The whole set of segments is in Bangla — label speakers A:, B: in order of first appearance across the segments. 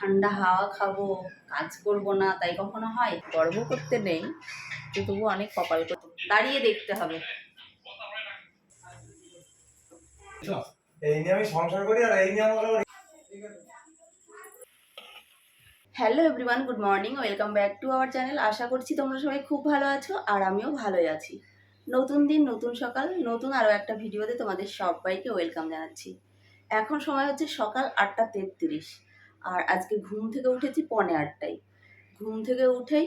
A: ঠান্ডা হাওয়া খাব কাজ করব না তাই কখনো হয়? গর্ব করতে নেই তো তবু অনেক কপাল করতে দাঁড়িয়ে দেখতে হবে।
B: এই নিয়ে আমি সংসার করি আর এই নিয়ে আমার
A: hello everyone good morning welcome back to our channel আশা করছি তোমরা সবাই খুব ভালো আছো আর আমিও ভালোই আছি। নতুন দিন নতুন সকাল নতুন আরও একটা ভিডিওতে তোমাদের সবাইকে ওয়েলকাম জানাচ্ছি। এখন সময় হচ্ছে সকাল আটটা তেত্রিশ। আর আজকে ঘুম থেকে উঠেছি পনে আটটায়। ঘুম থেকে উঠেই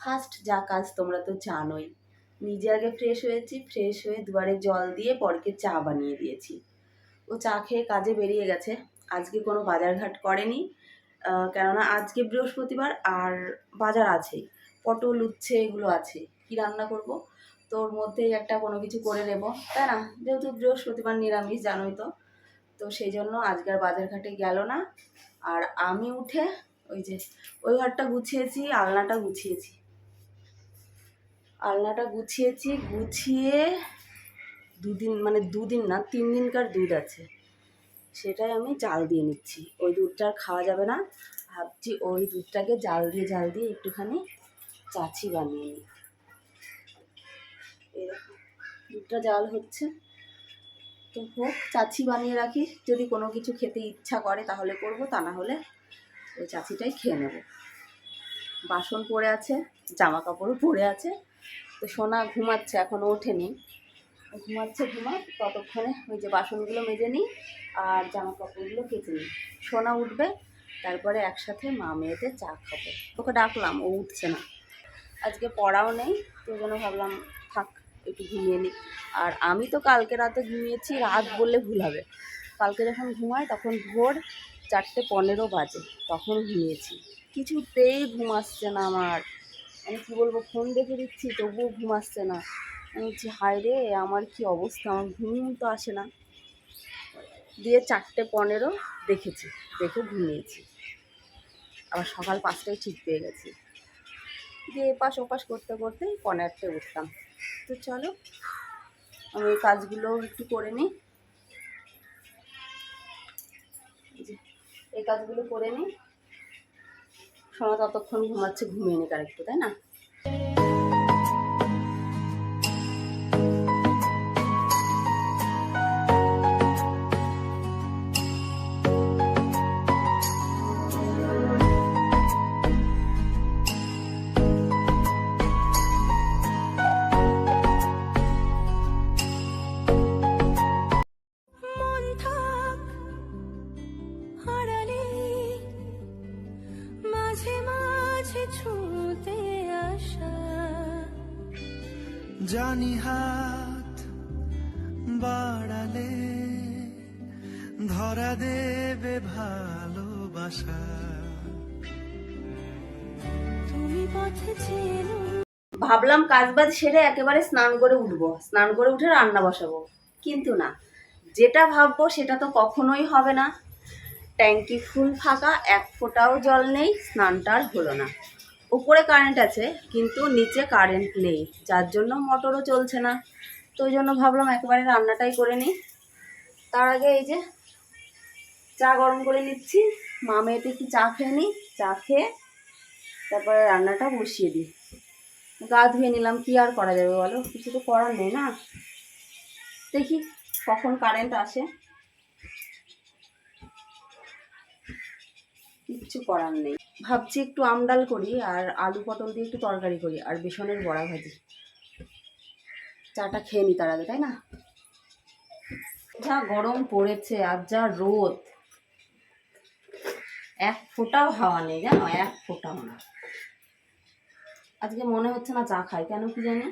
A: ফার্স্ট যা কাজ তোমরা তো জানোই। নিজে আগে ফ্রেশ হয়েছি ফ্রেশ হয়ে দুয়ারে জল দিয়ে পরকে চা বানিয়ে দিয়েছি। ও চা খেয়ে কাজে বেরিয়ে গেছে। আজকে কোনো বাজারঘাট করেনি কেননা আজকে বৃহস্পতিবার আর বাজার আছে। পটল, উচ্ছে এগুলো আছে। কি রান্না করব? তোর মধ্যেই একটা কোনো কিছু করে নেব। তাই না? যেহেতু বৃহস্পতিবার নিরামিষ, জানোই তো। তো সেই জন্য আজকের বাজার ঘাটে গেল না। আর আমি উঠে ওই যে ওই ঘরটা গুছিয়েছি, আলনাটা গুছিয়েছি। আলনাটা গুছিয়েছি, গুছিয়ে দুদিন মানে দুদিন না, তিন দিনকার দুধ আছে। সেটাই আমি জাল দিয়ে নিচ্ছি। ওই দুধটা আর খাওয়া যাবে না। ভাবছি ওই দুধটাকে জাল দিয়ে জাল দিয়ে একটুখানি চাচি বানিয়ে নিই। দুধটা জাল হচ্ছে। তো হোক চাচি বানিয়ে রাখি। যদি কোনো কিছু খেতে ইচ্ছা করে তাহলে করব, তা না হলে ওই চাচিটাই খেয়ে নেব। বাসন পড়ে আছে জামা কাপড়ও পড়ে আছে। তো সোনা ঘুমাচ্ছে এখনও ওঠেনি। ঘুমাচ্ছে, ঘুমাক, ততক্ষণে ওই যে বাসনগুলো মেজে নিই আর জামা কাপড়গুলো কেচে নিই। সোনা উঠবে, তারপরে একসাথে মা মেয়েতে চা খাব। ওকে ডাকলাম, ও উঠছে না। আজকে পড়াও নেই, তো জন্য ভাবলাম একটু ঘুমিয়ে নিই। আর আমি তো কালকে রাতে ঘুমিয়েছি, রাত বললে ভুল হবে। কালকে যখন ঘুমাই তখন ভোর চারটে পনেরো বাজে, তখন ঘুমিয়েছি। কিছুতেই ঘুম আসছে না আমার। আমি কী বলব, ফোন দেখে দিচ্ছি, তবুও ঘুম আসছে না। আমি বলছি, হায় রে, আমার কি অবস্থা? আমার ঘুম তো আসে না। দিয়ে চারটে পনেরো দেখেছি, দেখে ঘুমিয়েছি। আবার সকাল পাঁচটায় ঠিক পেয়ে গেছি। দিয়ে এপাশ ওপাশ করতে করতে পনেরোতে উঠতাম তো চলো, আমি এই কাজগুলো একটু করে নিই। এই কাজগুলো করে নিই। সময় ততক্ষণ ঘুমাচ্ছে, ঘুমিয়ে নিক আরেকটু, তাই না? ভাবলাম কাজ বাজ সেরে একেবারে স্নান করে উঠবো। স্নান করে উঠে রান্না বসাবো। কিন্তু না, যেটা ভাববো সেটা তো কখনোই হবে না। ট্যাঙ্কি ফুল ফাঁকা, এক ফোঁটাও জল নেই, স্নানটা আর হলো না। উপরে কারেন্ট আছে, কিন্তু নিচে কারেন্ট নেই। যার জন্য মোটরও চলছে না। তো ওই জন্য ভাবলাম একেবারে রান্নাটাই করে নিই। তার আগে এই যে চা গরম করে নিচ্ছি। মা মেয়েতে কি চা খেয়ে নিই, চা খেয়ে তারপরে রান্নাটা বসিয়ে দিই। গা ধুয়ে নিলাম, কি আর করা যাবে বলো? কিছু তো করার নেই না? দেখি কখন কারেন্ট আসে। কিচ্ছু করার নেই। ভাবছি একটু আমডাল করি আর আলু পটল দিয়ে একটু তরকারি করি আর বেসনের বড়া ভাজি। চাটা খেয়ে নি তার আগে, তাই না? যা গরম পড়েছে আর যা রোদ। এক ফোঁটাও হাওয়া নেই জানো? এক ফোঁটাও না। আজকে মনে হচ্ছে না চা খাই কেন কি জানি?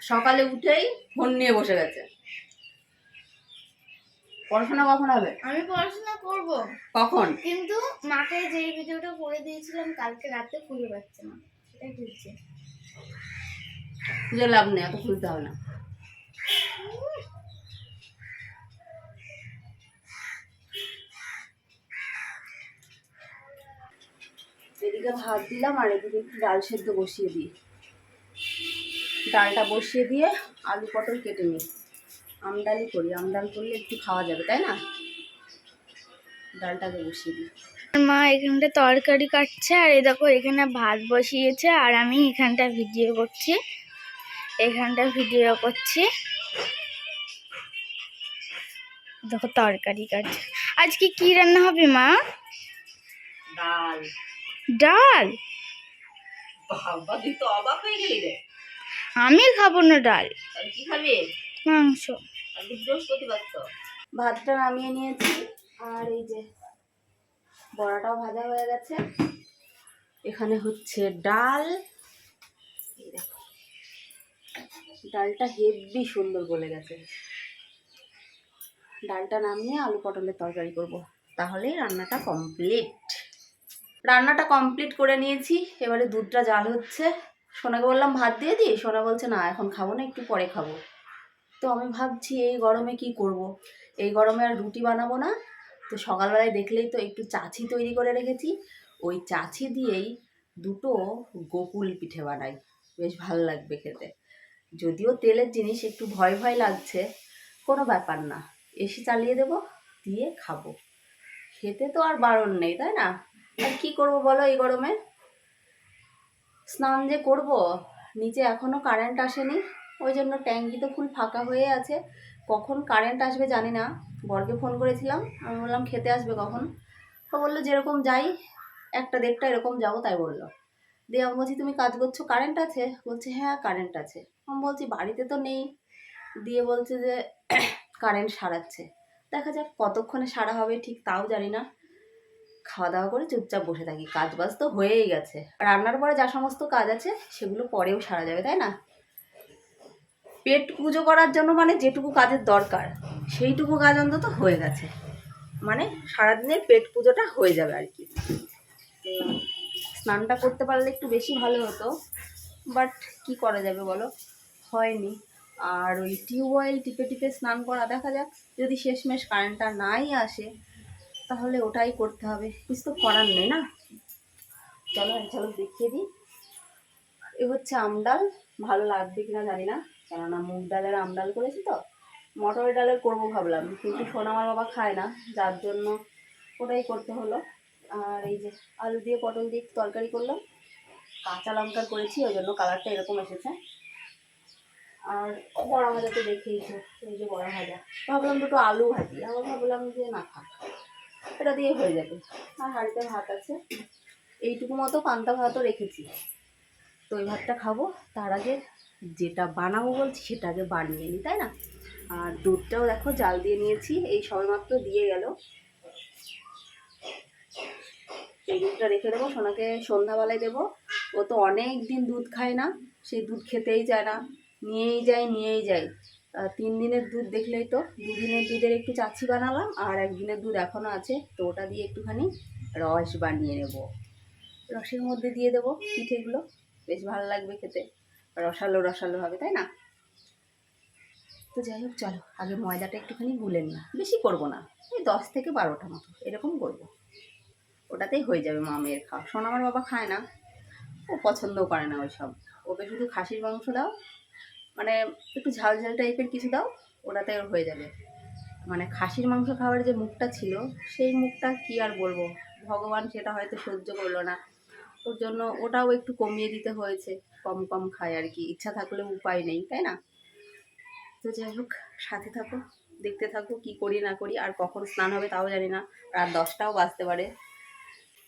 A: সকালে উঠেই ফোন নিয়ে বসে গেছে। পড়াশোনা কখন হবে?
C: আমি পড়াশোনা করব।
A: কখন?
C: কিন্তু মাকে যেই ভিডিওটা করে দিয়েছিলাম কালকে রাতে খুঁজে পাচ্ছে না। সেটাই খুঁজছে
A: খুঁজে লাভ নেই এত খুলতে হবে না। এদিকে ভাত দিলাম আর এদিকে একটু ডাল সেদ্ধ বসিয়ে দিই। ডালটা বসিয়ে দিয়ে আলু পটল কেটে নিই। আমডালি করি আমডাল করলে একটু খাওয়া যাবে তাই না? ডালটাকে বসিয়ে দিই।
C: মা এখানটা তরকারি কাটছে আর এই দেখো এখানে ভাত বসিয়েছে আর আমি এখানটা ভিডিও করছি। এখানটা ভিডিও করছি। দেখো তরকারি কাজ। আজকে কি রান্না হবে মা?
A: ডাল।
C: ডাল?
A: হয়ে
C: আমি খাব না ডাল।
A: কি খাবি?
C: মাংস।
A: ভাতটা নামিয়ে নিয়েছি। আর এই যে বড়াটাও ভাজা হয়ে গেছে। এখানে হচ্ছে ডাল ডালটা হেভি সুন্দর গলে গেছে। ডালটা নামিয়ে আলু পটলের তরকারি করব। তাহলেই রান্নাটা কমপ্লিট। রান্নাটা কমপ্লিট করে নিয়েছি। এবারে দুধটা জাল হচ্ছে। সোনাকে বললাম, ভাত দিয়ে দিই সোনা বলছে, না, এখন খাব না, একটু পরে খাব। তো আমি ভাবছি, এই গরমে কি করব। এই গরমে আর রুটি বানাবো না। তো সকালবেলায় দেখলেই তো একটু চাছি তৈরি করে রেখেছি। ওই চাছি দিয়েই দুটো গোকুল পিঠে বানাই। বেশ ভালো লাগবে খেতে। যদিও তেলের জিনিস একটু ভয় ভয় লাগছে, কোনো ব্যাপার না। এসি চালিয়ে দেব, দিয়ে খাব। খেতে তো আর বারণ নেই, তাই না? আর কি করব বলো এই গরমে? স্নান যে করব, নিচে এখনও কারেন্ট আসেনি, ওই জন্য ট্যাঙ্কি তো ফুল ফাঁকা হয়ে আছে। কখন কারেন্ট আসবে জানি না, বরকে ফোন করেছিলাম, আমি বললাম খেতে আসবে কখন? তো বলল যেরকম যাই, একটা দেড়টা এরকম যাব, তাই বলল। দিয়ে আমি বলছি, তুমি কাজ করছ কারেন্ট আছে? বলছে হ্যাঁ কারেন্ট আছে। আমি বলছি, বাড়িতে তো নেই। দিয়ে বলছে যে, কারেন্ট সারাচ্ছে। দেখা যাক কতক্ষণে সারা হবে, ঠিক তাও জানি না। খাওয়া দাওয়া করে চুপচাপ বসে থাকি কাজ বাজ তো হয়েই গেছে। রান্নার পরে যা সমস্ত কাজ আছে, সেগুলো পরেও সারা যাবে, তাই না? পেট পুজো করার জন্য মানে যেটুকু কাজের দরকার, সেইটুকু কাজ অন্তত হয়ে গেছে। মানে সারাদিনের পেট পুজোটা হয়ে যাবে আর কি। স্নানটা করতে পারলে একটু বেশি ভালো হতো, বাট কি করা যাবে বলো? হয়নি। আর ওই টিউবওয়েল টিপে টিপে স্নান করা দেখা যাক, যদি শেষমেশ কারেন্টটা নাই আসে, তাহলে ওটাই করতে হবে। কিছু তো করার নেই না? চলো ঝলক দেখিয়ে দিই। এ হচ্ছে আমডাল ভালো লাগবে কিনা জানি না। কেননা মুগ ডালের আমডাল করেছি তো। মটর ডালের করব ভাবলাম, কিন্তু সোনা আমার বাবা খায় না, যার জন্য ওটাই করতে হলো। আর এই যে আলু দিয়ে পটল দিয়ে তরকারি করলাম। কাঁচা লঙ্কা করেছি, ওই জন্য কালারটা এরকম এসেছে। আর বড়া ভাজা তো দেখেইছো, এই যে বড়া ভাজা। ভাবলাম দুটো আলু ভাজি, আবার ভাবলাম যে না থাক, এটা দিয়ে হয়ে যাবে। আর হাঁড়িতে ভাত আছে, এইটুকু মতো পান্তা ভাতও রেখেছি। তো ওই ভাতটা খাব, তার আগে যেটা বানাবো বলছি সেটা আগে বানিয়ে নিই, তাই না? আর দুধটাও দেখো, জাল দিয়ে নিয়েছি, এই সবেমাত্র দিয়ে গেল। এই দুধটা রেখে দেবো, সোনাকে সন্ধ্যাবেলায় দেবো। ও তো অনেক দিন দুধ খায় না, সেই দুধ খেতেই চায় না। নিয়েই যায় নিয়েই যাই। তিন দিনের দুধ দেখলেই তো, দুদিনের দুধের একটু চাচ্ছি বানালাম, আর একদিনের দুধ এখনও আছে, তো ওটা দিয়ে একটুখানি রস বানিয়ে নেব। রসের মধ্যে দিয়ে দেবো পিঠেগুলো, বেশ ভালো লাগবে খেতে। রসালো রসালো হবে, তাই না? তো যাই হোক, চলো, আগে ময়দাটা একটুখানি গুলে নিই। বেশি করব না, এই দশ থেকে বারোটা মতো, এরকম করব। ওটাতেই হয়ে যাবে মা মেয়ের খাওয়া। সোনা আমার বাবা খায় না, ও পছন্দও করে না ওই সব ওকে শুধু খাসির মাংস দাও মানে একটু ঝাল ঝাল টাইপের কিছু দাও, ওটাতে হয়ে যাবে। মানে খাসির মাংস খাওয়ার যে মুখটা ছিল, সেই মুখটা কি আর বলব? ভগবান সেটা হয়তো সহ্য করল না। ওর জন্য ওটাও একটু কমিয়ে দিতে হয়েছে। কম কম খায় আর কি। ইচ্ছা থাকলে উপায় নেই, তাই না? তো যাই হোক, সাথে থাকো, দেখতে থাকো কি করি না করি, আর কখন স্নান হবে তাও জানি না। রাত দশটাও বাজতে পারে।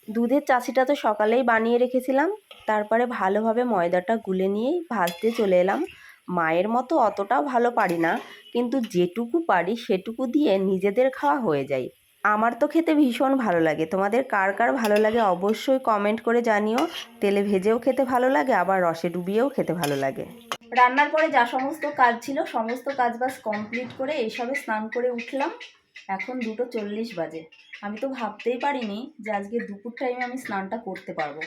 A: দুধের চাষিটা তো সকালেই বানিয়ে রেখেছিলাম। তারপরে ভালোভাবে ময়দাটা গুলে নিয়েই ভাজতে চলে এলাম। মায়ের মতো অতটাও ভালো পারি না। কিন্তু যেটুকু পারি সেটুকু দিয়ে নিজেদের খাওয়া হয়ে যায়। আমার তো খেতে ভীষণ ভালো লাগে। তোমাদের কার কার ভালো লাগে অবশ্যই কমেন্ট করে জানিও। তেলে ভেজেও খেতে ভালো লাগে, আবার রসে ডুবিয়েও খেতে ভালো লাগে। রান্নার পরে যা সমস্ত কাজ ছিল, সমস্ত কাজ বাজ কমপ্লিট করে এইসবে স্নান করে উঠলাম। এখন দুটো চল্লিশ বাজে। আমি তো ভাবতেই পারিনি যে আজকে দুপুর টাইমে আমি স্নানটা করতে পারব।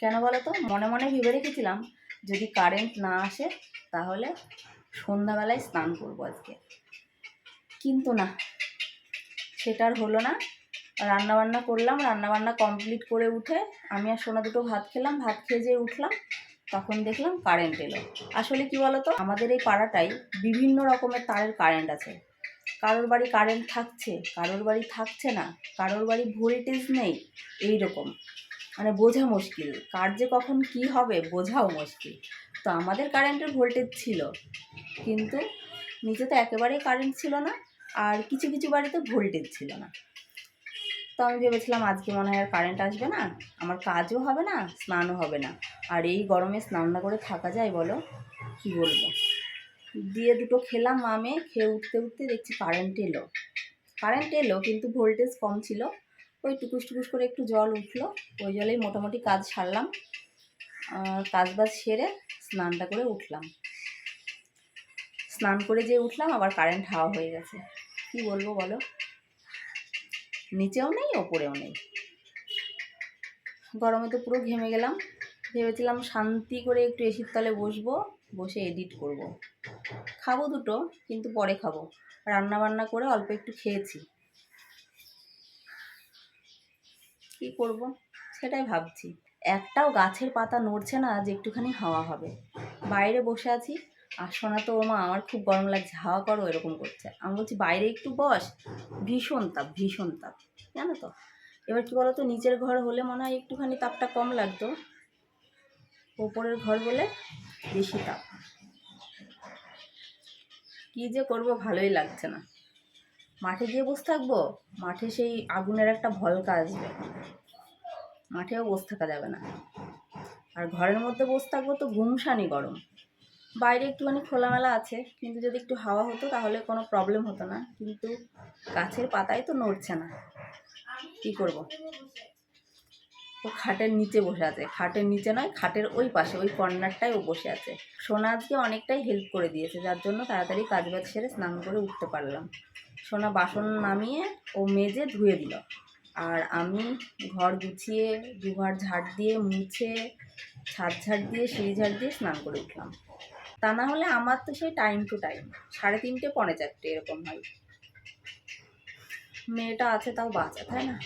A: কেন বলো তো? মনে মনে ভেবে রেখেছিলাম। যদি কারেন্ট না আসে, তাহলে সন্ধ্যাবেলায় স্নান করব আজকে। কিন্তু না সেটার হলো না। রান্নাবান্না করলাম, রান্নাবান্না কমপ্লিট করে উঠে আমি আর সোনা দুটো ভাত খেলাম, ভাত খেয়ে যেয়ে উঠলাম, তখন দেখলাম কারেন্ট এলো। আসলে কি বলতো, আমাদের এই পাড়াটাই বিভিন্ন রকমের তারের কারেন্ট আছে। কারোর বাড়ি কারেন্ট থাকছে, কারোর বাড়ি থাকছে না, কারোর বাড়ি ভোল্টেজ নেই এই রকম মানে বোঝা মুশকিল। কার যে কখন কি হবে বোঝাও মুশকিল। তো আমাদের কারেন্টের ভোল্টেজ ছিল। কিন্তু নিচে তো একেবারেই কারেন্ট ছিল না, আর কিছু কিছু বাড়িতে ভোল্টেজ ছিল না। তো আমি ভেবেছিলাম আজকে মনে হয় আর কারেন্ট আসবে না, আমার কাজও হবে না, স্নানও হবে না। আর এই গরমে স্নান না করে থাকা যায় বলো, কি বলব? দিয়ে দুটো খেলাম আমে খেয়ে উঠতে উঠতে দেখছি কারেন্ট এলো। কারেন্ট এলো, কিন্তু ভোল্টেজ কম ছিল। ওই টুকুস টুকুস করে একটু জল উঠল। ওই জলেই মোটামুটি কাজ সারলাম। কাজ বাজ সেরে স্নানটা করে উঠলাম। স্নান করে যে উঠলাম, আবার কারেন্ট হাওয়া হয়ে গেছে। কি বলব বলো? নিচেও নেই, ওপরেও নেই। গরমে তো পুরো ঘেমে গেলাম। ভেবেছিলাম শান্তি করে একটু এসির তলে বসবো, বসে এডিট করব। খাব দুটো, কিন্তু পরে খাব। রান্না বান্না করে অল্প একটু খেয়েছি। কি করব? সেটাই ভাবছি। একটাও গাছের পাতা নড়ছে না যে একটুখানি হাওয়া হবে। বাইরে বসে আছি। আর শোনা তো মা আমার খুব গরম লাগছে। হাওয়া করো, এরকম করছে। আমি বলছি, বাইরে একটু বস। ভীষণ তাপ ভীষণ তাপ। জানো তো? এবার কি বলতো, নিচের ঘর হলে মনে হয় একটুখানি তাপটা কম লাগতো। ওপরের ঘর বলে বেশি তাপ। কী যে করব, ভালোই লাগছে না। মাঠে গিয়ে বসে থাকব? মাঠে সেই আগুনের একটা ভলকা আসবে। মাঠেও বসে থাকা যাবে না। আর ঘরের মধ্যে বসে থাকব তো ঘুমসানি গরম। বাইরে একটুখানি খোলামেলা আছে, কিন্তু যদি একটু হাওয়া হতো তাহলে কোনো প্রবলেম হতো না। কিন্তু গাছের পাতাই তো নড়ছে না। কী করব? ও খাটের নিচে বসে আছে। খাটের নিচে নয়, খাটের ওই পাশে, ওই কর্নারটায় ও বসে আছে। সোনা আজকে অনেকটাই হেল্প করে দিয়েছে, যার জন্য তাড়াতাড়ি কাজ বাজ সেরে স্নান করে উঠতে পারলাম। সোনা বাসন নামিয়ে ও মেজে ধুয়ে দিল। আর আমি ঘর গুছিয়ে, দুঘর ঝাড় দিয়ে মুছে, ছাদ ঝাড় দিয়ে, সিঁড়ি ঝাড় দিয়ে স্নান করে উঠলাম। তা না হলে আমার তো সেই টাইম টু টাইম সাড়ে তিনটে, পৌনে চারটে এরকম হয়। মেয়েটা আছে তাও বাচ্চা তাই না?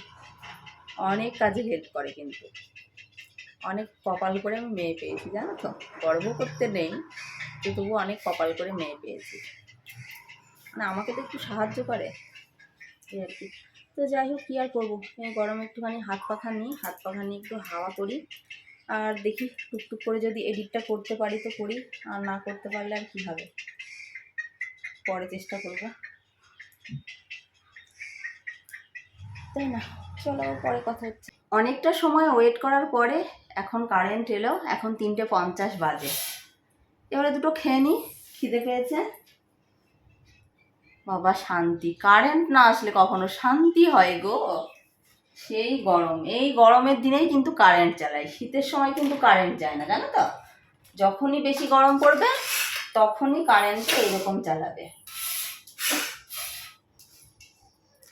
A: অনেক কাজে হেল্প করে কিন্তু। অনেক কপাল করে আমি মেয়ে পেয়েছি, জানো তো? গর্ব করতে নেই তো তবু অনেক কপাল করে মেয়ে পেয়েছি। মানে আমাকে তো একটু সাহায্য করে এই আর কি। তো যাই হোক, কী আর করব? গরমে একটুখানি হাত পাখা নিই হাত পাখা নিয়ে একটু হাওয়া করি। আর দেখি, টুকটুক করে যদি এডিটটা করতে পারি তো করি, আর না করতে পারলে আর কী হবে? পরে চেষ্টা করব। তাই না? চলো পরে কথা হচ্ছে। অনেকটা সময় ওয়েট করার পরে এখন কারেন্ট এলো, এখন তিনটে পঞ্চাশ বাজে। এবারে দুটো খেয়ে নিই খিদে পেয়েছে। বাবা, শান্তি। কারেন্ট না আসলে কখনো শান্তি হয় গো। সেই গরম। এই গরমের দিনেই কিন্তু কারেন্ট চালাই। শীতের সময় কিন্তু কারেন্ট যায় না, জানো তো? যখনই বেশি গরম পড়বে, তখনই কারেন্টটা এরকম চালাবে।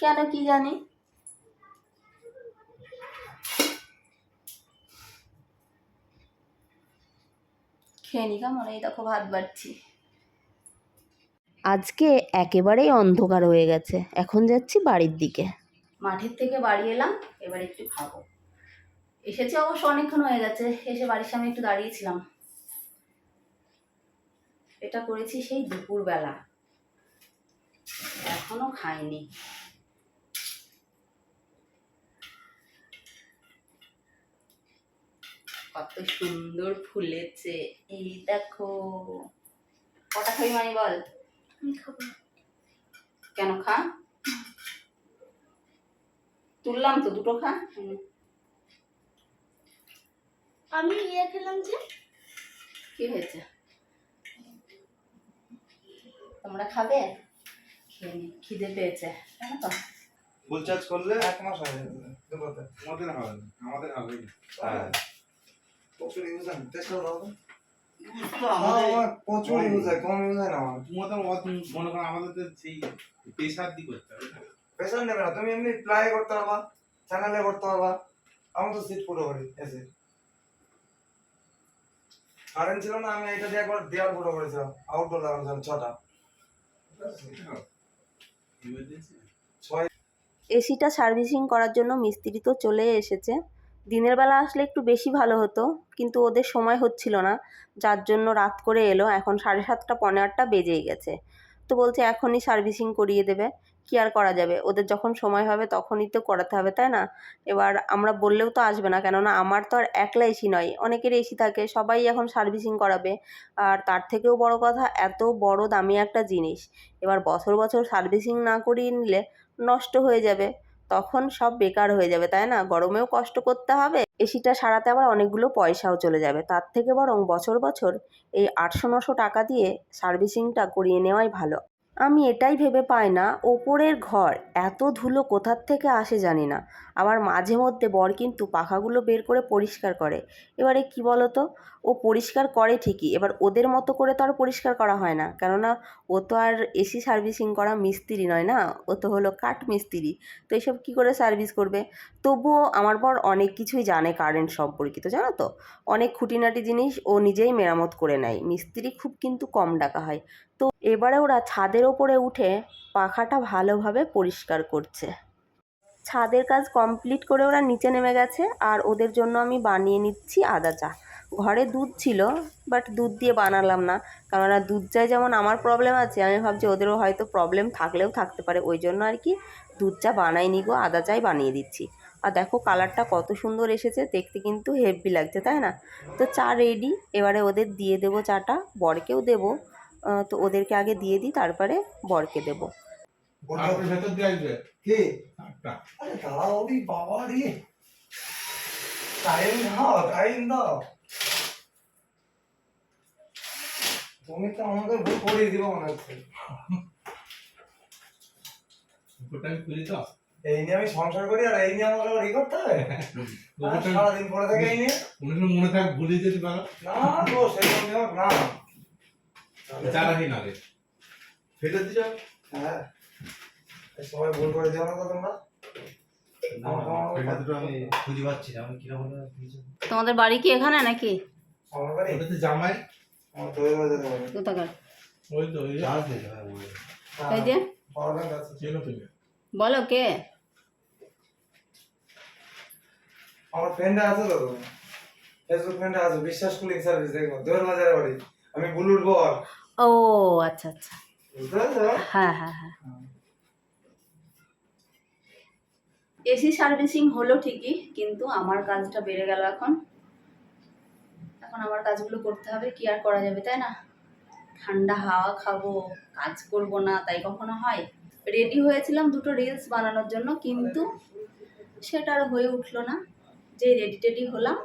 A: কেন কি জানি? খেয়ে নি কেমন? এই দেখো, ভাত বাড়ছি আজকে একেবারেই অন্ধকার হয়ে গেছে। এখন যাচ্ছি বাড়ির দিকে। মাঠের থেকে বাড়ি এলাম, এবার একটু খাব। এসেছে অবশ্য অনেকক্ষণ হয়ে গেছে, এসে বাড়ির সামনে একটু দাঁড়িয়েছিলাম। এটা করেছি সেই দুপুরবেলা। এখনও খাইনি। কত সুন্দর ফুলেছে, এই দেখো। কটা খাবি মানে বল। কেন খা? তুললাম তো দুটো খা।
C: আমি ইয়ে খেলাম যে
A: কি হয়েছে? তোমরা খাবে? খেয়ে নি খিদে পেয়েছে জানো তো?
B: ফুল চার্জ করলে এক মাস হয়ে যাবে দুটোতে
D: আমাদের হবে আমাদের হবে।
B: হ্যাঁ। প্রচুর ইউজ টেস্ট করে প্রচুর ইউজ হয় কম ইউজ হয় না আমার।
D: মনে করো আমাদের তো সেই পেশার দিক করতে হবে।
B: প্রেশার নেবে না তুমি এমনি প্লাই করতে পারবা চ্যানেলে করতে পারবা। আমি তো সিট পুরো করি এসে কারেন্ট ছিল না আমি এটা দিয়ে একবার করেছিলাম আউটডোর লাগানো ছিল ছটা।
D: Emergency?
B: ছয়
A: এসিটা সার্ভিসিং করার জন্য মিস্ত্রি তো চলে এসেছে। দিনের বেলা আসলে একটু বেশি ভালো হতো, কিন্তু ওদের সময় হচ্ছিল না। যার জন্য রাত করে এলো, এখন সাড়ে সাতটা পনেরো আটটা বেজেই গেছে। তো বলছে, এখনই সার্ভিসিং করিয়ে দেবে। কি আর করা যাবে? ওদের যখন সময় হবে, তখনই তো করাতে হবে, তাই না? এবার আমরা বললেও তো আসবে না, কেননা আমার তো আর একলা এসি নয়, অনেকের এসি থাকে, সবাই এখন সার্ভিসিং করাবে। আর তার থেকেও বড় কথা, এত বড় দামি একটা জিনিস। এবার বছর বছর সার্ভিসিং না করিয়ে নিলে নষ্ট হয়ে যাবে। তখন সব বেকার হয়ে যাবে, তাই না? গরমেও কষ্ট করতে হবে। এসিটা সারাতে আবার অনেকগুলো পয়সাও চলে যাবে। তার থেকে বরং বছর বছর এই আটশো নশো টাকা দিয়ে সার্ভিসিংটা করিয়ে নেওয়াই ভালো। আমি এটাই ভেবে পাই না, ওপরের ঘর, এত ধুলো কোথার থেকে আসে জানি না। আবার মাঝে মধ্যে বর কিন্তু পাখাগুলো বের করে পরিষ্কার করে। এবারে কি বলো তো ও পরিষ্কার করে ঠিকই, এবার ওদের মতো করে তো আর পরিষ্কার করা হয় না। কেননা, ও তো আর এসি সার্ভিসিং করা মিস্ত্রি নয় না? ও তো হলো কাঠ মিস্ত্রি। তো এসব কী করে সার্ভিস করবে? তবুও আমার বর অনেক কিছুই জানে কারেন্ট সম্পর্কিত, জানো তো? অনেক খুঁটিনাটি জিনিস ও নিজেই মেরামত করে নেয়। মিস্ত্রি খুব কিন্তু কম ডাকা হয়। তো এবারে ওরা ছাদের ওপরে উঠে পাখাটা ভালোভাবে পরিষ্কার করছে। ছাদের কাজ কমপ্লিট করে ওরা নিচে নেমে গেছে আর ওদের জন্য আমি বানিয়ে নিচ্ছি আদা চা ঘরে দুধ ছিল বাট দুধ দিয়ে বানালাম না, কেননা দুধ চায় যেমন আমার প্রবলেম আছে, আমি ভাবছি ওদেরও হয়তো প্রবলেম থাকলেও থাকতে পারে, ওই জন্য আর কি দুধ চা বানাইনি গো, আদা চাই বানিয়ে দিচ্ছি। আর দেখো কালারটা কত সুন্দর এসেছে, দেখতে কিন্তু হেভি লাগছে, তাই না? তো চা রেডি এবারে ওদের দিয়ে দেবো চাটা, বরকেও দেবো তো ওদেরকে আগে দিয়ে দিই তারপরে বরকে দেবো।
B: তুমি তো আমাকে ভুল মনে হচ্ছে। এই নিয়ে আমি সংসার করি আর এই নিয়ে আমাকে আবার ই করতে হবে? আর
D: উপরটা
B: সারাদিন পরে থাকে এই নিয়ে?
D: মনে থাক ভুলে যেতে পারো
B: না গো সেরকম না
D: রাখি আগে। ফেটে দিছ
B: হ্যাঁ। সবাই ভুল করে দিও না তো তোমরা।
D: ফেটে দুটো আমি
E: খুঁজে পাচ্ছি না।
A: তোমাদের বাড়ি কি এখানে নাকি?
D: জামাই।
B: হয়ে
A: বলো কে?
B: আমার ফ্রেন্ডে আছে তো ফেসবুক ফ্রেন্ডে আছে। বিশ্বাস কুলিং সার্ভিস দেখব। দোয়ের বাজারে বাড়ি। আমি বুলুর বর।
A: ও আচ্ছা আচ্ছা।
B: বুঝতে
A: হ্যাঁ হ্যাঁ হ্যাঁ। এসি সার্ভিসিং হলো ঠিকই কিন্তু আমার কাজটা বেড়ে গেল এখন। এখন আমার কাজগুলো করতে হবে কি আর করা যাবে তাই না? ঠান্ডা হাওয়া খাব কাজ করব না তাই কখনো হয়? রেডি হয়েছিলাম দুটো রিলস বানানোর জন্য কিন্তু সেটা আর হয়ে উঠল না। যে রেডি টেডি হলাম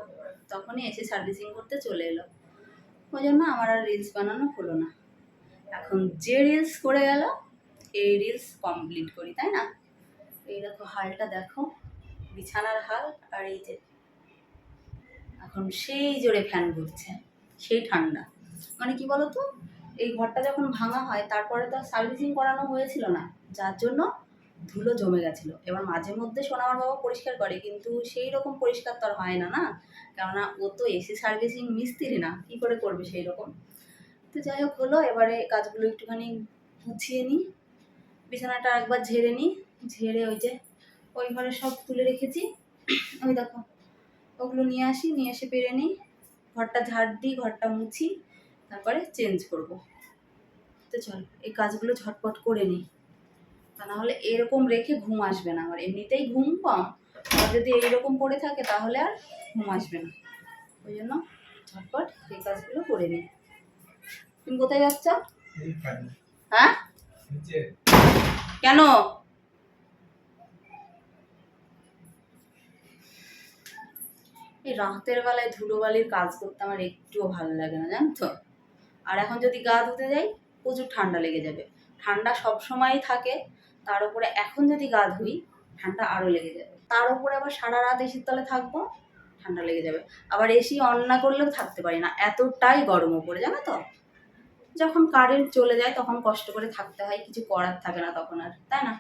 A: তখনই এসে সার্ভিসিং করতে চলে এলো। ওই জন্য আমার আর রিলস বানানো হলো না। এখন যে রিলস করে গেল, এই রিলস কমপ্লিট করি, তাই না? এই দেখো হালটা দেখো, বিছানার হাল আর এই যে, এখন সেই জোরে ফ্যান ঘুরছে, সেই ঠান্ডা। মানে কি বলতো? এই ঘরটা যখন ভাঙা হয়, তারপরে তো সার্ভিসিং করানো হয়েছিল না, যার জন্য ধুলো জমে গেছিল। এবার মাঝে মধ্যে সোনামার বাবা পরিষ্কার করে, কিন্তু সেই রকম পরিষ্কার তো আর হয় না না? কেননা ও তো এসি সার্ভিসিং মিস্ত্রি না, কী করে করবে সেই রকম? তো যাই হোক হলো, এবারে কাজগুলো একটুখানি গুছিয়ে নিই, বিছানাটা একবার ঝেড়ে নিই, ঝেড়ে ওই যে ওই ঘরে সব তুলে রেখেছি। ওই দেখো, ওগুলো নিয়ে আসি, নিয়ে এসে পেরে নিই, ঘরটা ঝাড় দিই, ঘরটা মুছি, তারপরে চেঞ্জ করব। তো চল, এই কাজগুলো ঝটপট করে নিই। তা না হলে এরকম রেখে ঘুম আসবে না আমার এমনিতেই ঘুম কম। আর যদি এইরকম পড়ে থাকে তাহলে আর ঘুম আসবে না। ওই জন্য ঝটপট এই কাজগুলো করে নিই। তুমি কোথায় যাচ্ছ? হ্যাঁ? কেন? এই রাতের বেলায় ধুলোবালির কাজ করতে আমার একটুও ভালো লাগে না জানো তো। আর এখন যদি গা ধুতে যাই প্রচুর ঠান্ডা লেগে যাবে। ঠান্ডা সব সময়ই থাকে তার উপরে এখন যদি গা ধুই ঠান্ডা আরও লেগে যাবে। তার উপরে আবার সারা রাত এসির তলে থাকব ঠান্ডা লেগে যাবে। আবার এসি অন না করলেও থাকতে পারি না এতটাই গরম ওপরে জানো তো। যখন কারেন্ট চলে যায় তখন কষ্ট করে থাকতে হয়, কিছু করার থাকে না তখন আর, তাই না?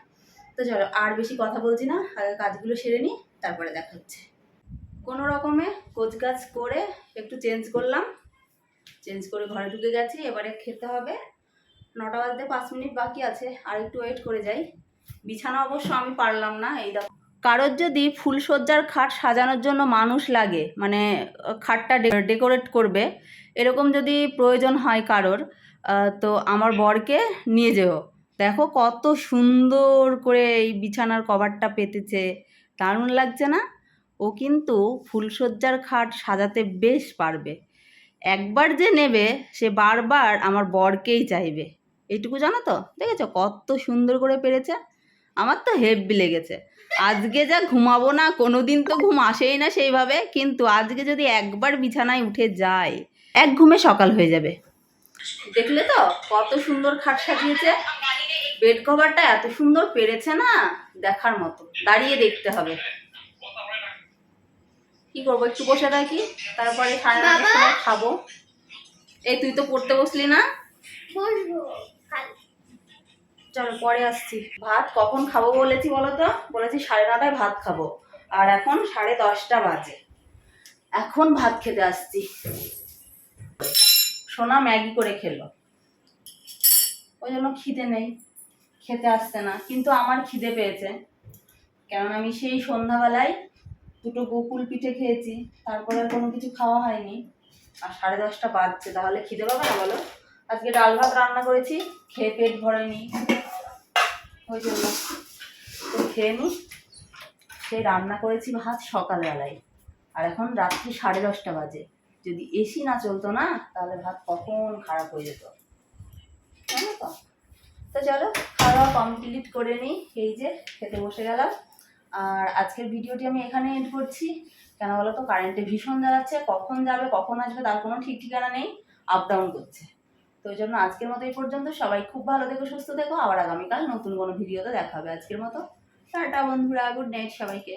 A: তো চলো, আর বেশি কথা বলছি না আগে কাজগুলো সেরে নিই, তারপরে দেখা হচ্ছে। কোনো রকমে কোচকাজ করে একটু চেঞ্জ করলাম চেঞ্জ করে ঘরে ঢুকে গেছি, এবারে খেতে হবে। নটা বাজতে পাঁচ মিনিট বাকি আছে আর একটু ওয়েট করে যাই। বিছানা অবশ্য আমি পারলাম না, এই দেখো। কারোর যদি ফুলসজ্জার খাট সাজানোর জন্য মানুষ লাগে মানে খাটটা ডেকোরেট করবে, এরকম যদি প্রয়োজন হয় কারোর তো আমার বরকে নিয়ে যেও। দেখো কত সুন্দর করে এই বিছানার কভারটা পেতেছে। দারুণ লাগছে না? ও কিন্তু ফুলসজ্জার খাট সাজাতে বেশ পারবে। একবার যে নেবে, সে বারবার আমার বরকেই চাইবে। এইটুকু জানো তো? দেখেছ কত সুন্দর করে পেরেছে? আমার তো হেভি লেগেছে। আজকে যা ঘুমাবো না কোনো দিন তো ঘুম আসেই না সেইভাবে কিন্তু আজকে যদি একবার বিছানায় উঠে যায় এক ঘুমে সকাল হয়ে যাবে। দেখলে তো কত সুন্দর খাট সাজিয়েছে। বেড কভারটা এত সুন্দর পেরেছে না দেখার মতো। দাঁড়িয়ে দেখতে হবে। কি করব একটু বসে থাকি তারপরে খাব। এই তুই তো পড়তে বসলি না? চলো, পরে আসছি। ভাত কখন খাব বলেছি বলো তো বলেছি সাড়ে নটায় ভাত খাব। আর এখন সাড়ে দশটা বাজে। এখন ভাত খেতে আসছি। সোনা ম্যাগি করে খেলো। ওই জন্য খিদে নেই। খেতে আসছে না। কিন্তু আমার খিদে পেয়েছে। কারণ আমি সেই সন্ধ্যাবেলায় দুটো গোকুল পিঠে খেয়েছি। তারপরে কোনো কিছু খাওয়া হয়নি। আর সাড়ে দশটা বাজছে। তাহলে খিদে পাবে না বলো? আজকে ডাল ভাত রান্না করেছি। খেয়ে পেট ভরেনি। ওই জন্য তো খেয়ে নি। সেই রান্না করেছি ভাত সকালবেলায়। আর এখন রাত্রি সাড়ে দশটা বাজে। যদি এসি না চলতো না, তাহলে ভাত কখন খারাপ হয়ে যেত। তো? চলো, খাওয়া কমপ্লিট করে নিই এই যে, খেতে বসে গেলাম। আর আজকের ভিডিওটি আমি এখানে এড করছি। কেন বলো তো কারেন্টে ভীষণ জ্বালাচ্ছে। কখন যাবে, কখন আসবে, তার কোনো ঠিক ঠিকানা নেই। আপ ডাউন করছে। তো ওই জন্য আজকের মতো এই পর্যন্ত। সবাই খুব ভালো থেকো, সুস্থ থেকো। আবার আগামীকাল নতুন কোনো ভিডিওতে দেখা হবে। আজকের মতো। টাটা বন্ধুরা গুড নাইট সবাইকে।